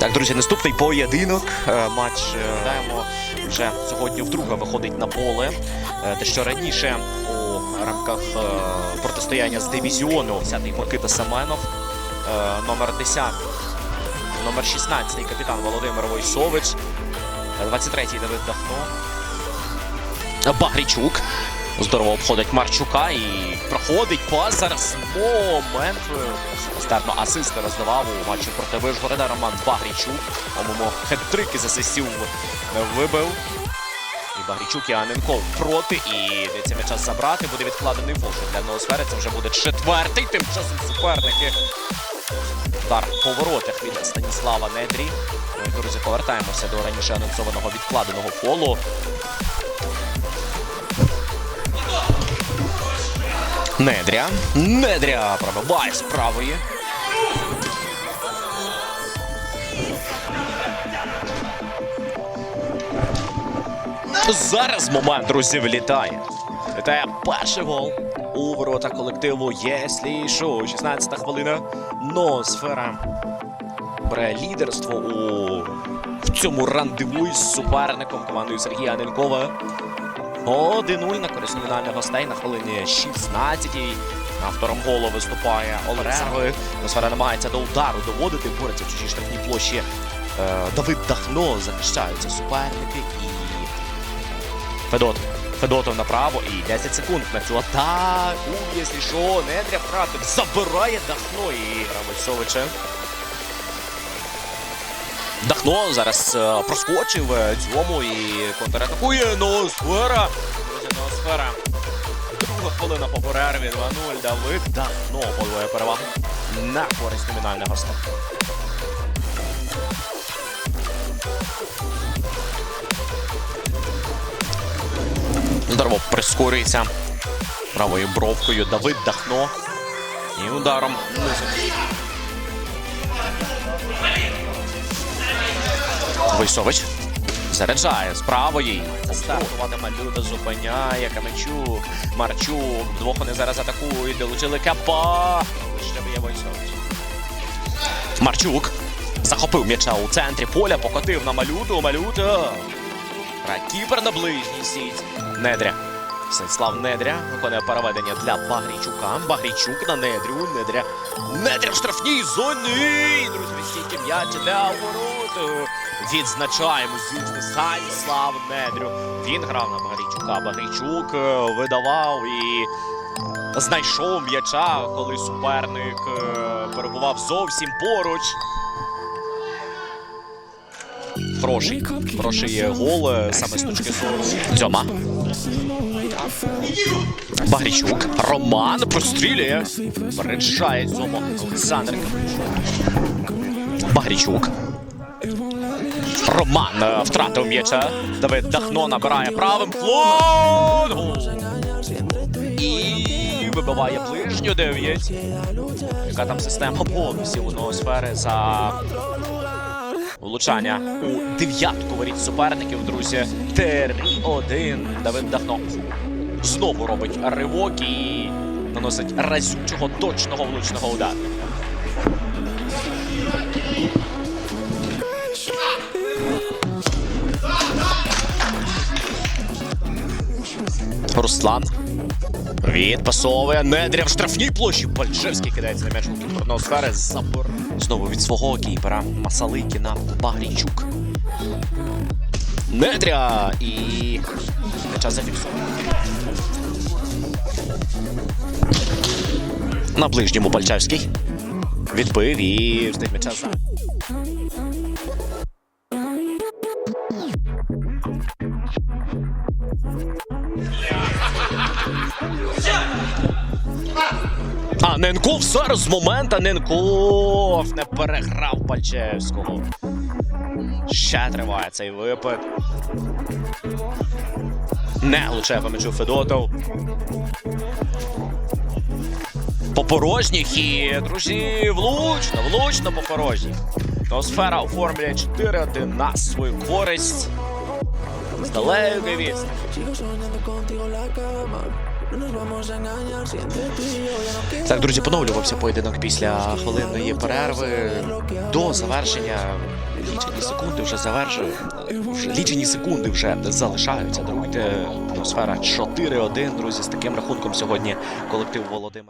Так, друзі, наступний поєдинок. Е, Матч е, даємо вже сьогодні вдруге виходить на поле. Е, Те, що раніше у рамках е, протистояння з дивізіону 10-й Микита Семенов, е, номер 10, номер 16 капітан Володимир Войсович, е, 23-й Давид Дахно. Багрічук. Здорово обходить Марчука і проходить пас. Зараз момент. Старно асисти роздавав у матчі проти Вишгорода Роман Багрічук. По-моєму, хет-трик із асистів вибив. І Багрічук і Аненков проти. І дається м'яча забрати. Буде відкладений фол для ноосфери. Це вже буде четвертий. Тим часом суперники. Удар по воротах від Станіслава Недрі. Ну Друзі, повертаємося до раніше анонсованого відкладеного фолу. Недря. Недря пробиває з правої. Зараз момент, друзі, влітає. Вітає перший гол у ворота колективу Єслі Шоу. 16 хвилина. Носфера бере лідерство у в цьому рандеву із суперником командою Сергія Аненкова. 1-0 на користь номінальних гостей на хвилині 16-й. Автором голу виступає Олександр. Носфера намагається до удару доводити, бореться в чужій штрафній площі. Е, Давид Дахно захищаються суперники і Федот. Федотов направо і 10 секунд на цю атаку. Якщо що, Недря втратив. Забирає Дахно і Рамольсовича. Дахно зараз е, проскочив е, цьому і контратакує. Друзі, Ноосфера. Друга хвилина по перерві 2-0. Давид Дахно подвоє перевагу на користь номінального гостя. Здорово прискорюється правою бровкою Давид Дахно. І ударом низом. Войсович заряджає з правої. Стартуватиме Люда, зупиняє Каменчук, Марчук. Вдвох вони зараз атакують. Долучили Капа. Ще б'є Войсович. Марчук захопив м'яча у центрі поля, покотив на Малюту. Малюта. Кіпер на ближній сіть. Недря. Станіслав Недря виконує переведення для Багрійчука. Багрійчук на Недрю. Недря. Недря в штрафній зоні. Друзі, відстійки м'яч для ворот. Відзначаємо звісно Станіслав Недрю. Він грав на Багрійчука. Багрійчук е, видавав і знайшов м'яча, коли суперник е, перебував зовсім поруч. Хороший, хороший гол е, саме з точки зору Дзьома. Багрічук. Роман прострілює. Переджає Дзьома. Олександр Багрічук. Роман е, втратив м'яча. Давид Дахно набирає правим флангом. І вибиває ближню 9. Яка там система бонусів у ноосфери за влучання у дев'ятку воріт суперників, друзі. 3-1. Давид Дахно знову робить ривок і наносить разючого точного влучного удару. Руслан відпасовує Недря в штрафній площі. Пальчевський кидається на м'яч у кіперного сфери. Забор. Знову від свого кіпера Масаликіна Багрійчук. Недря і м'яча зафіксовано. На ближньому Пальчевський. Відбив і встиг м'яча за. А Ненков зараз з момента Ненков не переграв Пальчевського. Ще триває цей випад. Не влучає по м'ячу Федотов. По порожніх і, друзі, влучно, влучно по порожніх. Ноосфера оформлює 4-1 на свою користь. La cama. Так, друзі, поновлювався поєдинок після хвилинної перерви до завершення. Лічені секунди вже завершує. Лічені секунди вже залишаються. Даруйте атмосфера 4-1. Друзі, з таким рахунком сьогодні колектив Володимир.